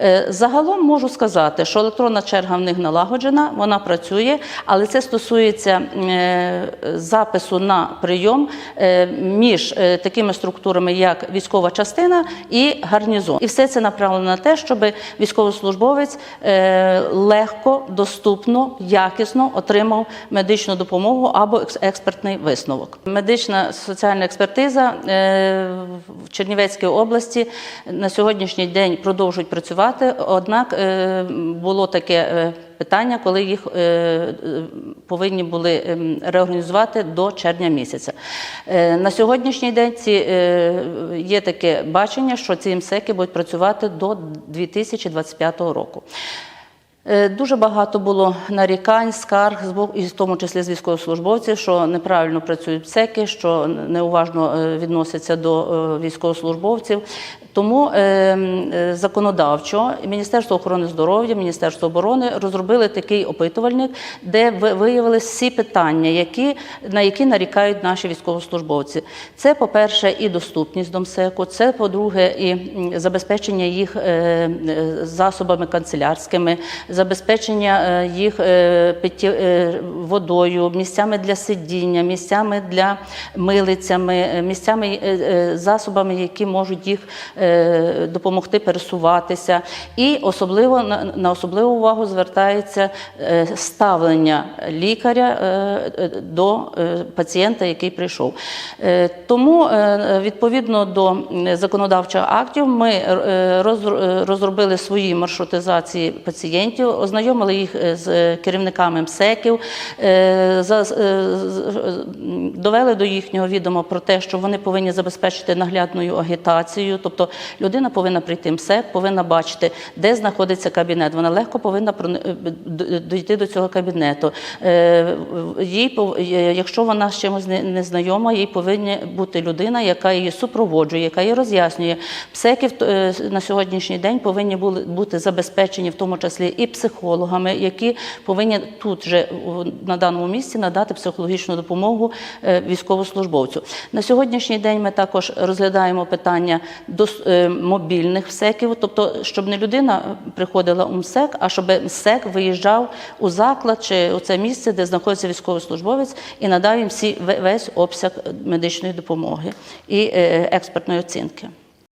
Е, Загалом можу сказати, що електронна черга в них налагоджена, вона працює, але це стосується е, запису на прийом е, між такими структурами, як військова частина і гарнізон. І все це направлено на те, щоб військовослужбовець легко, доступно, якісно отримав медичну допомогу або експертний висновок. Медична соціальна експертиза в Чернівецькій області на сьогоднішній день продовжують працювати. Однак е, було таке е, питання, коли їх е, повинні були ем, реорганізувати до червня місяця. На сьогоднішній день ці, є таке бачення, що ці МСЕКи будуть працювати до 2025 року. Дуже багато було нарікань, скарг, і в тому числі з військовослужбовців, що неправильно працюють ПСЕКи, що неуважно відносяться до військовослужбовців. Тому е, е, законодавчо Міністерство охорони здоров'я, Міністерство оборони розробили такий опитувальник, де ви- виявили всі питання, які, на які нарікають наші військовослужбовці. Це, по-перше, і доступність до МСЕКу, це, по-друге, і забезпечення їх е, е, засобами канцелярськими, забезпечення е, їх водою, місцями для сидіння, місцями для милицями, місцями засобами, які можуть їх допомогти пересуватися. І особливо на особливу увагу звертається е, ставлення лікаря е, е, до е, пацієнта, який прийшов. Е, Тому е, відповідно до законодавчих актів ми е, роз- е, розробили свої маршрутизації пацієнтів, ознайомили їх е, з керівниками МСЕКів, е, е, довели до їхнього відома про те, що вони повинні забезпечити наглядною агітацією, тобто людина повинна прийти МСЕК, повинна бачити, де знаходиться кабінет. Вона легко повинна е, дійти до цього кабінету. Е, Їй, е, якщо вона з чимось не, знайома, їй повинна бути людина, яка її супроводжує, яка її роз'яснює. Псеки на сьогоднішній день повинні бути забезпечені, в тому числі і психологами, які повинні тут же на даному місці надати психологічну допомогу військовослужбовцю. На сьогоднішній день ми також розглядаємо питання е, мобільних МСЕКів, тобто, щоб не людина приходила у МСЕК, а щоб МСЕК виїжджав у заклад чи у це місце, де знаходиться військовослужбовець, і надав їм всі весь обсяг медичної допомоги і е, експертної оцінки.